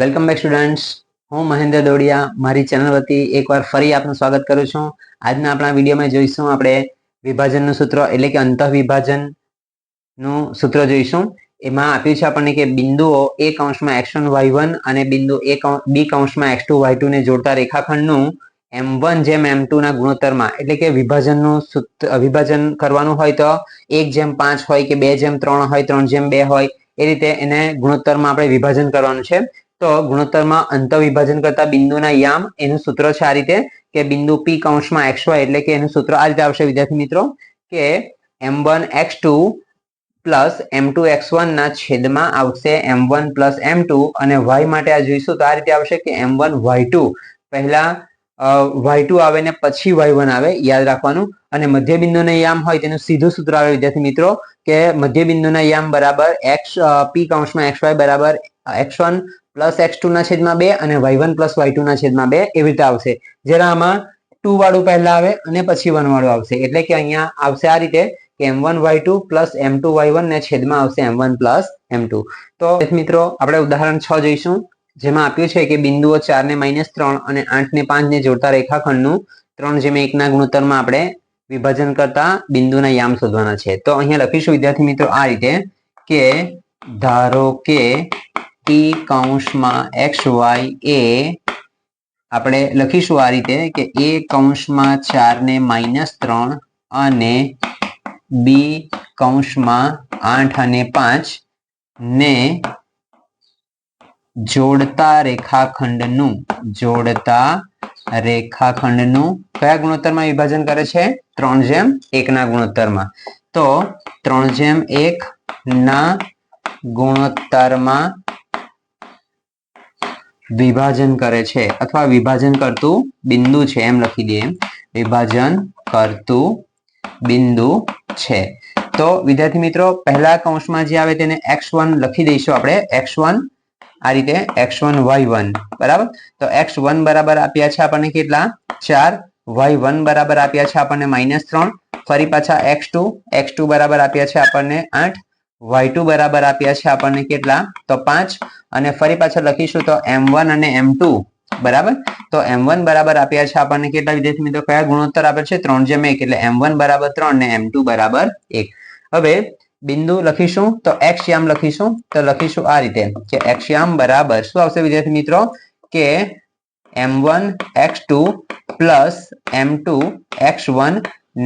Welcome back students હું મહેન્દ્ર દોડિયા, મારી channel વતી એકવાર ફરી આપનું સ્વાગત કરું છું. આજના આપણા વિડીયોમાં જોઈશું આપણે વિભાજનનું સૂત્ર, એટલે કે અંતઃ વિભાજનનું સૂત્ર જોઈશું. એમાં આપ્યું છે આપણને કે બિંદુઓ એ કૌંસમાં એક્સ વન વાય વન અને બિંદુ એ બી કૌંસમાં એક્સ ટુ વાય ટુ ને જોડતા રેખાખંડનું એમ વન જેમ એમ ટુ ના ગુણોત્તરમાં, એટલે કે વિભાજનનું સૂત્ર, વિભાજન કરવાનું હોય તો એક જેમ પાંચ હોય કે બે જેમ ત્રણ હોય, ત્રણ જેમ બે હોય, એ રીતે એને ગુણોત્તરમાં આપણે વિભાજન કરવાનું છે. તો ગુણોત્તરમાં અંત વિભાજન કરતા બિંદુના યામ એનું સૂત્ર છે આ રીતે કે બિંદુ પી કૌંસમાં એક્સ વાય એટલે કે એનું સૂત્ર આ રીતે આવશે, વિદ્યાર્થી મિત્રો, કે M one X two plus M two X one ના છેદમાં આવશે M one plus M two અને વાય માટે આ જોઈશું તો આ રીતે આવશે કે એમ વન વાય ટુ પહેલા વાય ટુ આવે ને પછી વાય વન આવે, યાદ રાખવાનું. અને મધ્ય બિંદુના યામ હોય તેનું સીધું સૂત્ર આવે, વિદ્યાર્થી મિત્રો, કે મધ્ય બિંદુના યામ બરાબર એક્સ પી કૌંસમાં એક્સ વાય બરાબર X one plus X two ના છેદમાં બે અને Y one plus Y two ના છેદમાં બે એવી રીતે આવશે. જ્યારે આમાં ટુ વાળું પહેલા આવે અને પછી વન વાળું આવશે. એટલે કે અહીંયા આવશે આ રીતે કે M one Y two plus M two Y one ને છેદમાં આવશે M one plus M two તો મિત્રો, આપણે ઉદાહરણ છ જોઈશું. જેમાં આપ્યું છે કે બિંદુઓ ચાર ને માઇનસ ત્રણ અને આઠ ને પાંચ ને જોડતા રેખાખંડનું ત્રણ જેમ એકના ગુણોત્તરમાં આપણે વિભાજન કરતા બિંદુના યામ શોધવાના છે. તો અહીંયા લખીશું વિદ્યાર્થી મિત્રો આ રીતે કે ધારો કે ટી કૌંસમાં એક્સ વાય એ આપણે લખીશું આ રીતે કે એ કૌંસમાં ચાર ને માઇનસ ત્રણ અને બી કૌંસમાં આઠ અને પાંચ ને જોડતા રેખાખંડનું જોડતા રેખાખંડનું કયા ગુણોત્તરમાં વિભાજન કરે છે? ત્રણ જેમ એકના ગુણોત્તરમાં. તો ત્રણ જેમ એક ના ગુણોત્તરમાં વિભાજન કરે છે અથવા વિભાજન કરતું બિંદુ છે, એમ લખી દઈએ. વિભાજન કરતું બિંદુ છે. તો વિદ્યાર્થી મિત્રો, પહેલા કૌંસમાં જે આવે તેને એક્સ વન લખી દઈશું આપણે. એક્સ વન, આ રીતે એક્સ વન, વાય વન, બરાબર? તો એક્સ વન બરાબર આપ્યા છે આપણને કેટલા? ચાર. વાય વન બરાબર આપ્યા છે આપણને માઇનસ ત્રણ. ફરી પાછા એક્સ ટુ. એક્સ ટુ બરાબર આપ્યા છે આપણને આઠ. વાય ટુ બરાબર આપ્યા છે આપણને કેટલા? તો પાંચ. અને ફરી પાછા લખીશું તો એમ વન અને એમ ટુ બરાબર? તો એમ વન બરાબર આપ્યા છે આપણને કેટલા વિદ્યાર્થી મિત્રો? કયા ગુણોત્તર આપે છે? ત્રણ જેમ એક. એટલે એમ વન બરાબર ત્રણ ને એમ ટુ બરાબર એક. હવે બિંદુ લખીશું. તો એક્સ યામ લખીશું. તો લખીશું આ રીતે કે એક્સ યામ બરાબર શું આવશે વિદ્યાર્થી મિત્રો? કે M one X two plus M two X one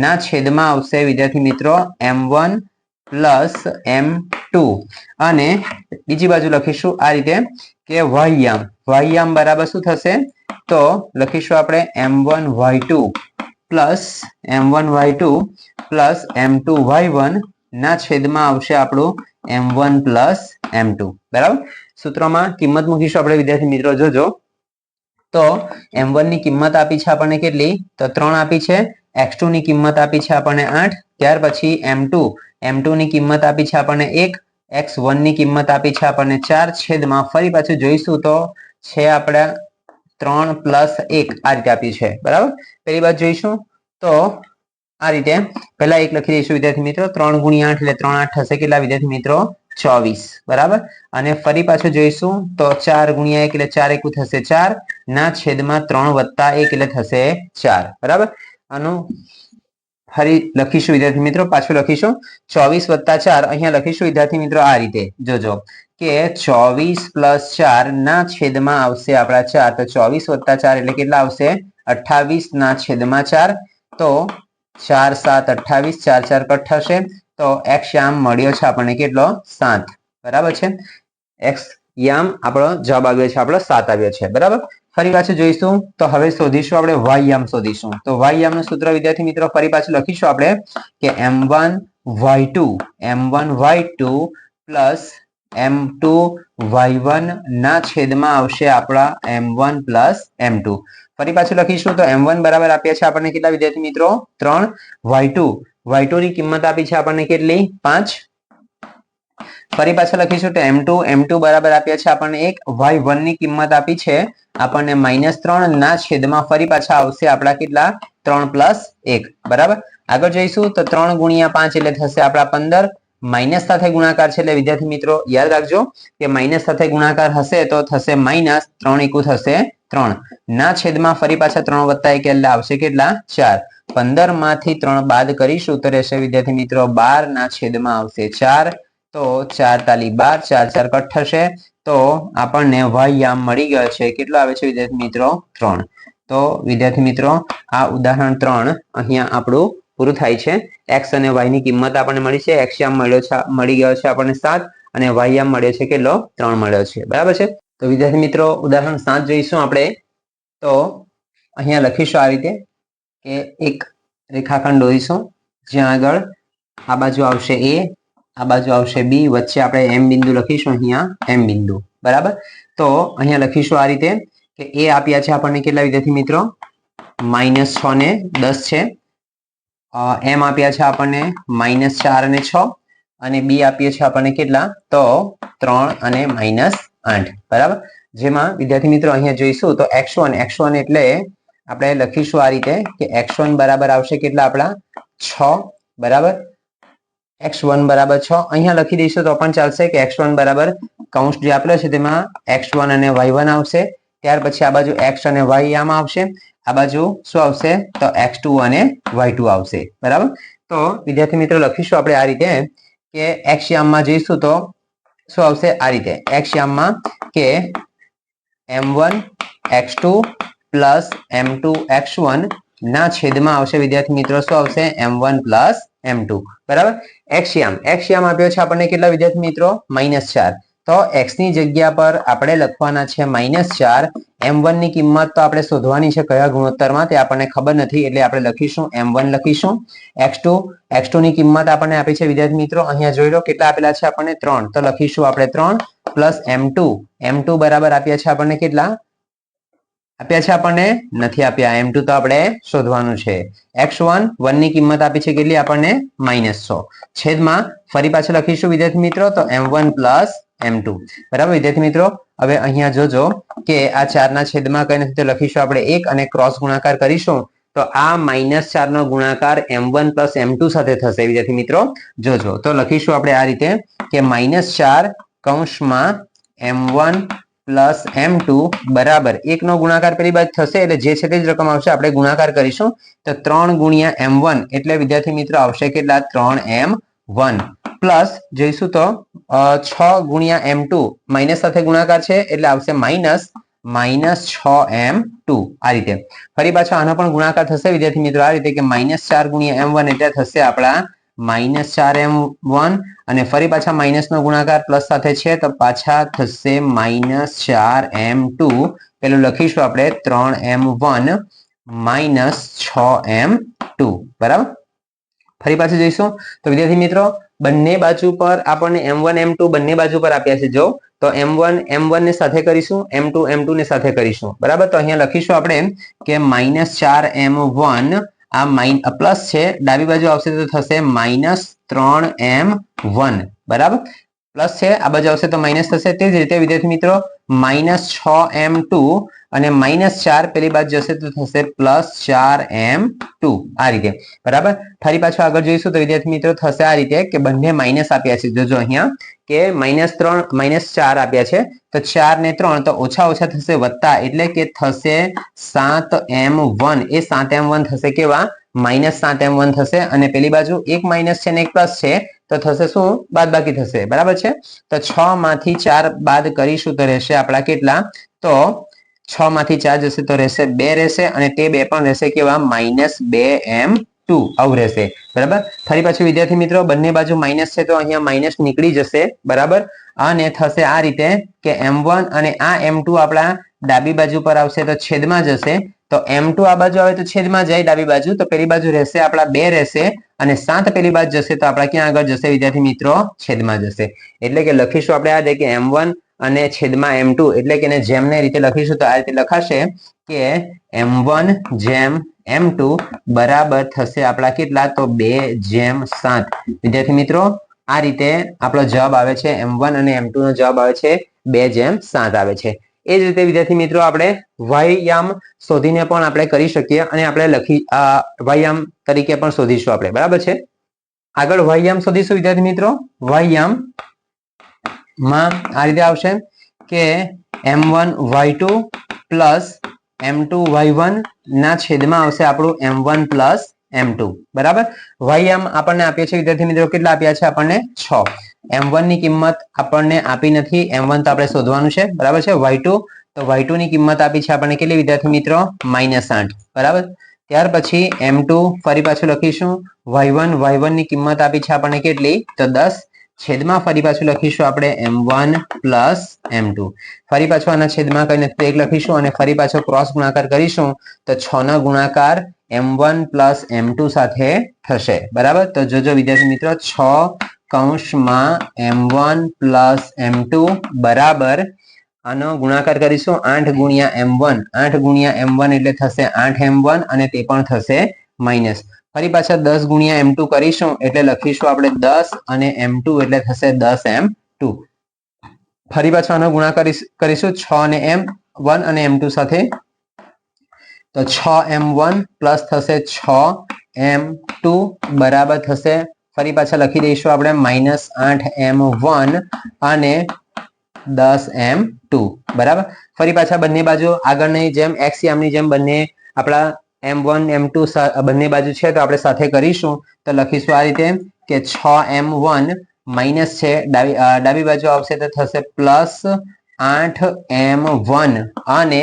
ના છેદમાં આવશે વિદ્યાર્થી મિત્રો. M one plus M two. અને બીજી બાજુ લખીશું આ રીતે કે વાયમ વાયમ બરાબર શું થશે? તો લખીશું આપણે M one Y two plus M one Y two plus M two Y one ના છેદમાં આવશે આપણું M one plus M two. બરાબર? સૂત્રમાં કિંમત મૂકીશું આપણે, વિદ્યાર્થી મિત્રો, જોજો. તો એમ વનની કિંમત આપી છે આપણને કેટલી? તો ત્રણ આપી છે. એક્સ ટુ ની કિંમત આપી છે આપણને આઠ. ત્યાર પછી એમ ટુ એમ ટુ ની કિંમત આપી છે આપણને એક. એક્સ વનની કિંમત આપી છે આપણને ચાર. છેદમાં ફરી પાછું જોઈશું તો છે આપણે ત્રણ પ્લસ એક આ રીતે આપી છે. બરાબર? પેલી બાજુ જોઈશું તો આ રીતે પહેલા એક લખી દઈશું, વિદ્યાર્થી મિત્રો. ત્રણ ગુણ્યા આઠ એટલે ત્રણ આઠ થશે. કેટલા? વિદ્યાર્થી મિત્રો? ચોવીસ. બરાબર? અને ફરી પાછું જોઈશું તો ચાર ગુણ્યા એક એટલે ચાર એકું થશે ચાર. ના છેદમાં ત્રણ વત્તા એક એટલે થશે ચાર. બરાબર? આનું ફરી લખીશું, વિદ્યાર્થી મિત્રો. પાછું લખીશું. ચોવીસ વત્તા ચાર. અહીંયા લખીશું, વિદ્યાર્થી મિત્રો, આ રીતે. જોજો. કે ચોવીસ પ્લસ ચાર ના છેદમાં આવશે આપણા ચાર. તો ચોવીસ વત્તા ચાર એટલે કેટલા આવશે? અઠાવીસ ના છેદમાં ચાર. તો ચાર સાત અઠાવીસ ચાર ચાર કટ થશે. તો એક્સ યામ મળ્યો છે આપણને કેટલો? સાત. બરાબર છે? એક્સ યામ આપણો જવાબ આવ્યો છે, આપણો સાત આવ્યો છે. બરાબર? ફરી પાછું જોઈશું. તો હવે શોધીશું આપણે વાયમ શોધીશું. તો વાય યામનું સૂત્ર વિદ્યાર્થી મિત્રો ફરી પાછું લખીશું આપણે કે M one Y two, M one Y two plus M two Y one ના છેદમાં આવશે આપણા M one plus M two. ફરી પાછું લખીશું તો એમ વન બરાબર આપ્યા છે આપણને કેટલા વિદ્યાર્થી મિત્રો? ત્રણ. Y two. વાય ટુ ની કિંમત આપી છે આપણને કેટલી? પાંચ. ફરી પાછા લખીશું તો એમ ટુ એમ ટુ બરાબર આપ્યા છે આપણને એક. વાય વનની કિંમત આપી છે આપણને માઇનસ ત્રણ ના છેદમાં ફરી પાછા આવશે આપણા કેટલા? ત્રણ પ્લસ એક. બરાબર? આગળ જઈશું તો ત્રણ ગુણ્યા પાંચ એટલે થશે આપણા પંદર. માઇનસ સાથે ગુણાકાર છે એટલે વિદ્યાર્થી મિત્રો યાદ રાખજો કે માઇનસ સાથે ગુણાકાર હશે તો થશે માઇનસ ત્રણ એકુ થશે ત્રણ. ના છેદમાં ફરી પાછા ત્રણ વત્તા એક એટલે આવશે કેટલા? ચાર. પંદરમાંથી ત્રણ બાદ કરીશું તો રહેશે વિદ્યાર્થી મિત્રો બાર ના છેદમાં આવશે ચાર. તો ચાર તાલી બાર, ચાર ચાર કટ થશે. તો આપણને વાયામ મળી ગયો છે. કેટલો આવે છે વિદ્યાર્થી મિત્રો? ત્રણ. તો વિદ્યાર્થી મિત્રો, આ ઉદાહરણ ત્રણ અહીંયા આપણું પૂરું થાય છે. એક્સ અને વાયની કિંમત આપણને મળી છે. એક્સ યામ મળ્યો છે, મળી ગયો છે આપણને સાત અને વાય યામ મળ્યો છે કેટલો? ત્રણ મળ્યો છે. બરાબર છે? તો વિદ્યાર્થી મિત્રો, ઉદાહરણ સાત જોઈશું આપણે. તો અહીંયા લખીશું આ રીતે કે એક રેખાખંડ દોરીશું. જ્યાં આગળ આ બાજુ આવશે એ આ બાજુ આવશે બી, વચ્ચે આપણે એમ બિંદુ લખીશું અહીંયા, એમ બિંદુ. બરાબર? તો અહીંયા લખીશું આ રીતે કે એ આપ્યા છે આપણને કેટલા વિદ્યાર્થી મિત્રો? માઇનસ છ ને દસ છે. એમ આપ્યા છે આપણને માઇનસ ચાર અને છ. અને બી આપીએ છે આપણને કેટલા? તો ત્રણ અને માઇનસ આઠ. બરાબર? જેમાં વિદ્યાર્થી મિત્રો અહીંયા જોઈશું તો એક્સ વન એક્સ વન એટલે આપણે લખીશું આ રીતે કે એક્સ વન બરાબર આવશે કેટલા આપણા? છ. બરાબર? એક્સ વન બરાબર છ. અહીંયા લખી દઈશું તો પણ ચાલશે કે એક્સ વન બરાબર કૌંસ જે આપેલો છે તેમાં એક્સ વન અને વાય વન આવશે. ત્યાર પછી આ બાજુ એક્સ અને વાય આમાં આવશે. આ બાજુ શું આવશે? તો એક્સ ટુ અને વાય ટુ આવશે. બરાબર? તો વિદ્યાર્થી મિત્રો લખીશું આપણે આ રીતે કે એક્સ યામમાં જઈશું તો શું આવશે? આ રીતે. એક્સ યામમાં કે M one X two plus M two X one ના છેદમાં આવશે. વિદ્યાર્થી મિત્રો શું આવશે? M one plus M two બરાબર? એક્સ યામ એક્સ યામ આપ્યો છે આપણને કેટલા વિદ્યાર્થી મિત્રો? માઇનસ ચાર. તો એક્સની જગ્યા પર આપણે લખવાના છે માઇનસ ચાર. એમ વનની કિંમત તો આપણે શોધવાની છે કયા ગુણોત્તરમાં તે આપણને ખબર નથી એટલે આપણે લખીશું એમ વન લખીશું. એક્સ ટુ એક્સ ટુ ની કિંમત આપણને આપી છે વિદ્યાર્થી મિત્રો. અહીંયા જોઈ લો કેટલા આપેલા છે આપણને ત્રણ. તો લખીશું આપણે ત્રણ. Plus m two m two બરાબર આપ્યા છે આપણને કેટલા? આપ્યા છે આપણને? નથી આપ્યા. એમ ટુ તો આપણે શોધવાનું છે. એક્સ વન વનની કિંમત આપી છે કેટલી? આપણને માઇનસ સો. છેદમાં ફરી પાછું લખીશું, વિદ્યાર્થી મિત્રો, તો m one plus m two બરાબર? વિદ્યાર્થી મિત્રો, હવે અહીંયા જોજો કે આ ચારના છેદમાં કઈ નથી, તો લખીશું આપણે એક અને ક્રોસ ગુણાકાર કરીશું, તો આ માઇનસ ચાર નો ગુણાકાર m one plus m two સાથે થશે, વિદ્યાર્થી મિત્રો. જોજો. તો લખીશું આપણે આ રીતે કે માઇનસ ચાર કૌંસમાં m one plus m two બરાબર. એક નો ગુણાકાર પેલી બાજુ થશે એટલે જે છે તે જ રકમ આવશે. આપણે ગુણાકાર કરીશું તો ત્રણ ગુણ્યા એમ વન. એટલે વિદ્યાર્થી મિત્રો આવશે કેટલા? ત્રણ એમ વન. પ્લસ જોઈશું તો છ ગુણ્યા એમ ટુ. માઇનસ સાથે ગુણાકાર છે એટલે આવશે માઇનસ માઇનસ છ એમ ટુ આ રીતે. ફરી પાછો આનો પણ ગુણાકાર થશે. વિદ્યાર્થી મિત્રો આ રીતે કે માઇનસ ચાર ગુણ્યા એમ વન એટલે થશે આપણા માઇનસ ચાર એમ વન અને ફરી પાછા માઇનસ નો ગુણાકાર પ્લસ સાથે છે, તો પાછા થશે માઇનસ ચાર એમ ટુ. પેલું લખીશું આપણે ત્રણ એમ વન માઇનસ છ એમ ટુ. બરાબર? ફરી પાછું જોઈશું. તો વિદ્યાર્થી મિત્રો, બંને બાજુ પર આપણને એમ વન, એમ ટુ બંને બાજુ પર આપ્યા છે જો, તો એમ વન એમ વન ને સાથે કરીશું, એમ ટુ એમ ટુ ને સાથે કરીશું. બરાબર? તો અહીંયા લખીશું આપણે કે માઇનસ ચાર એમ વન આ માઇન પ્લસ છે ડાબી બાજુ આવશે તો થશે માઇનસ ત્રણ એમ વન. બરાબર? પ્લસ છે, આ બાજુ આવશે તો માઇનસ થશે. તે જ રીતે વિદ્યાર્થી મિત્રો માઇનસ છ એમ ટુ અને માઇનસ ચાર પેલી બાજુ જશે તો થશે પ્લસ ચાર એમ ટુ આ રીતે. બરાબર? ફરી પાછું આગળ જોઈશું તો વિદ્યાર્થી મિત્રો થશે આ રીતે કે બંને માઇનસ આપ્યા છે. જોજો અહીંયા કે માઇનસ ત્રણ માઇનસ ચાર આપ્યા છે. તો ચાર ને ત્રણ તો ઓછા ઓછા થશે વત્તા. એટલે કે થશે સાત એમ વન એ સાત એમ વન થશે કેવા? માઇનસ સાત એમ વન થશે અને પેલી બાજુ એક માઇનસ છે ને એક પ્લસ છે. તો થશે શું? બાદ બાકી થશે. બરાબર છે? તો છ માંથી ચાર બાદ કરીશું તો રહેશે આપણા કેટલા? તો છ માંથી ચાર જશે તો રહેશે બે રહેશે અને તે બે પણ રહેશે કેવા? માઇનસ બે એમ ટુ. આવું રહેશે. બરાબર? ફરી પાછું વિદ્યાર્થી મિત્રો, બંને બાજુ માઇનસ છે તો અહીંયા માઇનસ નીકળી જશે. બરાબર? અને થશે આ રીતે કે એમ અને આ એમ આપણા ડાબી બાજુ પર આવશે તો છેદમાં જશે. તો એમ ટુ આ બાજુ આવે તો છેદમાં જાય ડાબી બાજુ. તો પેલી બાજુ રહેશે, આપણા બે રહેશે અને સાત પેલી બાજુ જશે તો આપણા ક્યાં આગળ જશે? વિદ્યાર્થી મિત્રો, છેદમાં જશે. એટલે કે લખીશું આપણે આ દે કે એમ વન અને છેદમાં એમ એટલે કે જેમને રીતે લખીશું તો આ રીતે લખાશે કે એમ વન જેમ એમ ટુ બરાબર થશે આપણા કેટલા? તો બે જેમ સાત. વિદ્યાર્થી મિત્રો, આ રીતે આપણો જવાબ આવે છે, એમ વન અને એમ નો જવાબ આવે છે, બે જેમ સાત આવે છે. એ જ રીતે, વિદ્યાર્થી મિત્રો, આપણે વાયામ શોધીને પણ આપણે કરી શકીએ અને આપણે લખી વાયામ તરીકે પણ શોધીશું આપણે. બરાબર છે? આગળ વાયામ શોધીશું, વિદ્યાર્થી મિત્રો. વાયામમાં આ રીતે આવશે કે m one y two plus m two y one ના છેદમાં આવશે આપણું m one plus m two. બરાબર? વાયામ આપણને આપ્યા છે વિદ્યાર્થી મિત્રો, કેટલા આપ્યા છે? આપણને છ. એમ ની કિંમત આપણને આપી નથી. એમ તો આપણે શોધવાનું છે. બરાબર છે? વાય તો વાયની કિંમત આપી છે આપણને કેટલી વિદ્યાર્થી મિત્રો? માઇનસ આઠ. બરાબર? ત્યાર પછી એમ ફરી પાછું લખીશું. વાય વન વાયની કિંમત આપી છે આપણને કેટલી? તો દસ. છેદમાં ફરી પાછું લખીશું આપણે m one plus m two ફરી પાછું આના છેદમાં કહીને એક લખીશું અને ફરી પાછો ક્રોસ ગુણાકાર કરીશું તો છ નો ગુણાકાર m one plus m two સાથે થશે. બરાબર? તો જોજો વિદ્યાર્થી મિત્રો, છ કૌંસમાં m one plus m two બરાબર. આનો ગુણાકાર કરીશું આઠ ગુણ્યા એમ વન. આઠ ગુણ્યા એમ વન એટલે થશે આઠ એમ વન અને તે પણ થશે માઇનસ ફરી પાછા દસ ગુણ્યા એમ ટુ કરીશું એટલે લખીશું આપણે દસ અને એમ ટુ એટલે થશે દસ એમ ટુ. ફરી પાછો આનો ગુણાકાર કરીશું છ અને એમ વન અને એમ ટુ સાથે. તો છ એમ વન પ્લસ થશે છ એમ ટુ બરાબર થશે ફરી પાછા લખી દઈશું આપણે માઇનસ આઠ એમ વન અને દસ એમ ટુ બરાબર? ફરી પાછા બંને બાજુ આગળની જેમ એક્સ યામની જેમ બંને આપણા એમ વન એમ ટુ બંને બાજુ છે, તો આપણે સાથે કરીશું. તો લખીશું આ રીતે કે છ એમ વન માઇનસ છે, ડાબી ડાબી બાજુ આવશે તો થશે પ્લસ આઠ એમ વન અને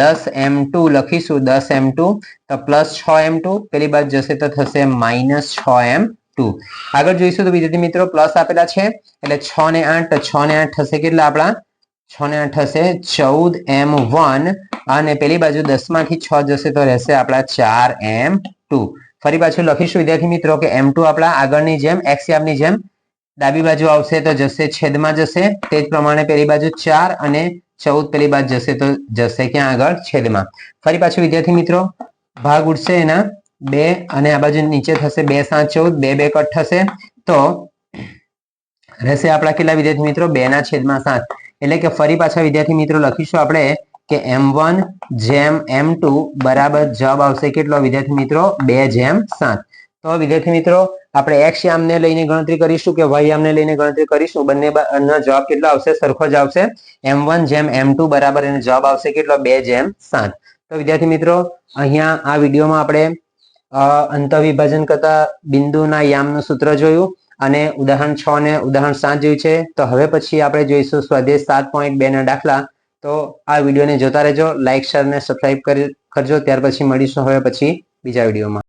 દસ એમ ટુ લખીશું, દસ એમ ટુ તો પ્લસ છ એમ ટુ પેલી બાજુ જશે તો થશે માઇનસ છ એમ ટુ. આગળ જોઈશું તો વિદ્યાર્થી મિત્રો પ્લસ આપેલા છે. એટલે છ ને આઠ છ ને આઠ થશે કેટલા આપણા? છ ને આઠ થશે ચૌદ એમ વન. અને પેલી બાજુ દસમાંથી છ જશે તો રહેશે આપણા ચાર એમ ટુ. ફરી પાછું લખીશું વિદ્યાર્થી મિત્રો કે એમ ટુ આપણા આગળની જેમ એક્સયાબની જેમ ડાબી બાજુ આવશે તો જશે, છેદમાં જશે. તે જ પ્રમાણે પેલી બાજુ ચાર અને ચૌદ પેલી બાજુ જશે તો જશે ક્યાં આગળ? છેદમાં. ફરી પાછું વિદ્યાર્થી મિત્રો, ભાગ ઉડશે એના બે અને આ બાજુ નીચે થશે બે સાત ચૌદ, બે બે કટ થશે. તો રહેશે આપણા કેટલા વિદ્યાર્થી મિત્રો? બે ના છેદમાં સાત. એટલે કે ફરી પાછા વિદ્યાર્થી મિત્રો લખીશું આપણે કે એમ વન જેમ એમ ટુ બરાબર જવાબ આવશે કેટલો વિદ્યાર્થી મિત્રો? બે જેમ સાત. તો વિદ્યાર્થી મિત્રો, આપણે એક્સ યામને લઈને ગણતરી કરીશું કે વાય યામને લઈને ગણતરી કરીશું? બંને જવાબ કેટલો આવશે? સરખો જ આવશે. એમ વન જેમ એમ ટુ બરાબર એનો જવાબ આવશે કેટલો? બે જેમ સાત. તો વિદ્યાર્થી મિત્રો, અહીંયા આ વિડીયોમાં આપણે અંત વિભાજન કરતા બિંદુના યામનું સૂત્ર જોયું અને ઉદાહરણ છ ને ઉદાહરણ સાત જોયું છે. તો હવે પછી આપણે જોઈશું સ્વદેશ સાત પોઈન્ટ બે ના દાખલા. તો આ વિડીયોને જોતા રહેજો લાઇક શેર અને સબસ્ક્રાઈબ કરજો. ત્યાર પછી મળીશું હવે પછી બીજા વિડીયોમાં.